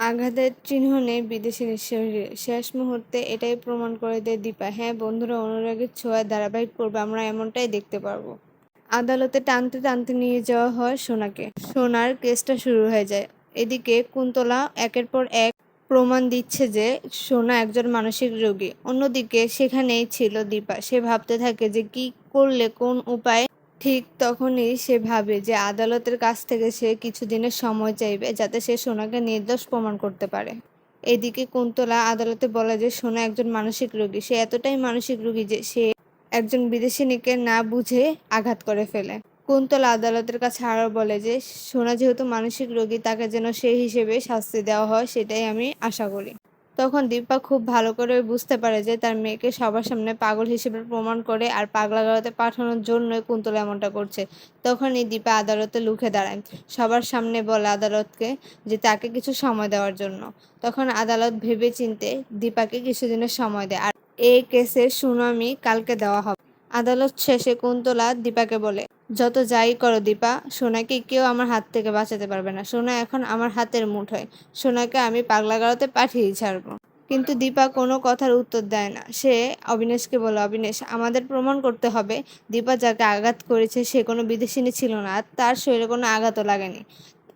আঘাতের চিহ্ন নেই বিদেশিনীর শরীরে শেষ মুহূর্তে এটাই প্রমাণ করে দেয় দীপা হ্যাঁ বন্ধুরা, অনুরাগের ছোঁয়ায় ধারাবাহিক পর্বে আমরা এমনটাই দেখতে পারব। আদালতে টানতে টানতে নিয়ে যাওয়া হয় সোনাকে। সোনার কেসটা শুরু হয়ে যায়। এদিকে কুন্তলা একের পর এক প্রমাণ দিচ্ছে যে সোনা একজন মানসিক রোগী। অন্যদিকে সেখানেই ছিল দীপা। সে ভাবতে থাকে যে কি করলে, কোন উপায়ে ঠিক তখনই সে ভাবে যে আদালতের কাছ থেকে সে কিছুদিনের সময় চাইবে যাতে সে সোনাকে নির্দোষ প্রমাণ করতে পারে। এদিকে কুন্তলা আদালতে বলে যে সোনা একজন মানসিক রোগী। সে এতটাই মানসিক রোগী যে সে একজন বিদেশিনীকে না বুঝে আঘাত করে ফেলে। কুন্তলা আদালতের কাছে আরও বলে যে সোনা যেহেতু মানসিক রোগী, তাকে যেন সেই হিসেবে শাস্তি দেওয়া হয়, সেটাই আমি আশা করি। তখন দীপা খুব ভালো করে বুঝতে পারে যে তার মেয়েকে সবার সামনে পাগল হিসেবে প্রমাণ করে আর পাগলাগারতে পাঠানোর জন্যই কুন্তলা এমনটা করছে। তখনই দীপা আদালতে লুকে দাঁড়ায়। সবার সামনে বলে আদালতকে যে তাকে কিছু সময় দেওয়ার জন্য। তখন আদালত ভেবে চিনতে দীপাকে কিছুদিনের সময় দেয় আর এই কেসের শুনানি কালকে দেওয়া হবে। আদালত শেষে কুন্তলা দীপাকে বলে, যত যাই করো দীপা, সোনাকে কেউ আমার হাত থেকে বাঁচাতে পারবে না। সোনা এখন আমার হাতের মুঠোয়। সোনাকে আমি পাগলাগারতে পাঠিয়ে ছাড়বো। কিন্তু দীপা কোনো কথার উত্তর দেয় না। সে অবিনাশকে বলে, অবিনাশ, আমাদের প্রমাণ করতে হবে। দীপা যাকে আঘাত করেছে সে কোনো বিদেশিনী ছিল না, আর তার শরীরে কোনো আঘাতও লাগেনি।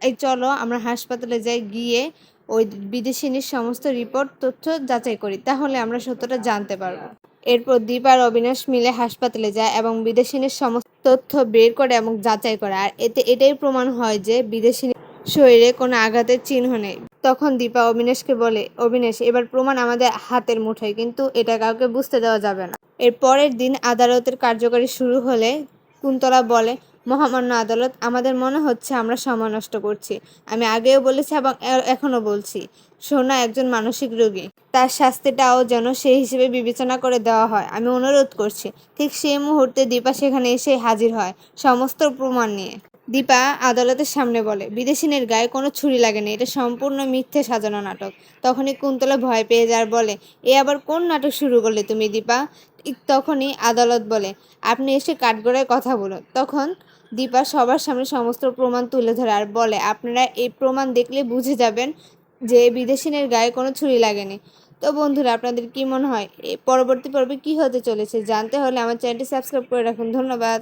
এই চলো, আমরা হাসপাতালে যাই, গিয়ে ওই বিদেশিনীর সমস্ত রিপোর্ট, তথ্য যাচাই করি, তাহলে আমরা সত্যটা জানতে পারব। এরপর দীপ আর অবিনাশ মিলে হাসপাতালে যায় এবং বিদেশিনীর সমস্ত তথ্য বের করে এবং যাচাই করে, আর এতে এটাই প্রমাণ হয় যে বিদেশিনীর শরীরে কোনো আঘাতের চিহ্ন নেই। তখন দীপা অবিনাশকে বলে, অবিনাশ, এবার প্রমাণ আমাদের হাতের মুঠোয়, কিন্তু এটা কাউকে বুঝতে দেওয়া যাবে না। এর পরের দিন আদালতের কার্যকারী শুরু হলে কুন্তলা বলে, মহামান্য আদালত, আমাদের মনে হচ্ছে আমরা সময় নষ্ট করছি। আমি আগেও বলেছি এবং এ- এখনও বলছি, সোনা একজন মানসিক রোগী। তার শাস্তিটাও যেন সেই হিসেবে বিবেচনা করে দেওয়া হয়। আমি অনুরোধ করছি, ঠিক সেই মুহূর্তে দীপা সেখানে এসে হাজির হয়, সমস্ত প্রমাণ নিয়ে। দীপা আদালতের সামনে বলে, বিদেশিনীর গায়ে কোনো ছুরি লাগেনি এটা সম্পূর্ণ মিথ্যে সাজানো নাটক। তখনই কুন্তলা ভয় পেয়ে যার বলে, এ আবার কোন নাটক শুরু করলে তুমি, দীপা? তখনই আদালত বলে, আপনি এসে কাঠগড়ায় কথা বলুন। তখন দীপা সবার সামনে সমস্ত প্রমাণ তুলে ধরে আর বলে, আপনারা এই প্রমাণ দেখলে বুঝে যাবেন যে বিদেশিনীর গায়ে কোনো ছুরি লাগেনি। তো বন্ধুরা, আপনাদের কি মনে হয়? পরবর্তী পর্বে কি হতে চলেছে? জানতে হলে আমার চ্যানেলটি সাবস্ক্রাইব করে রাখুন। ধন্যবাদ।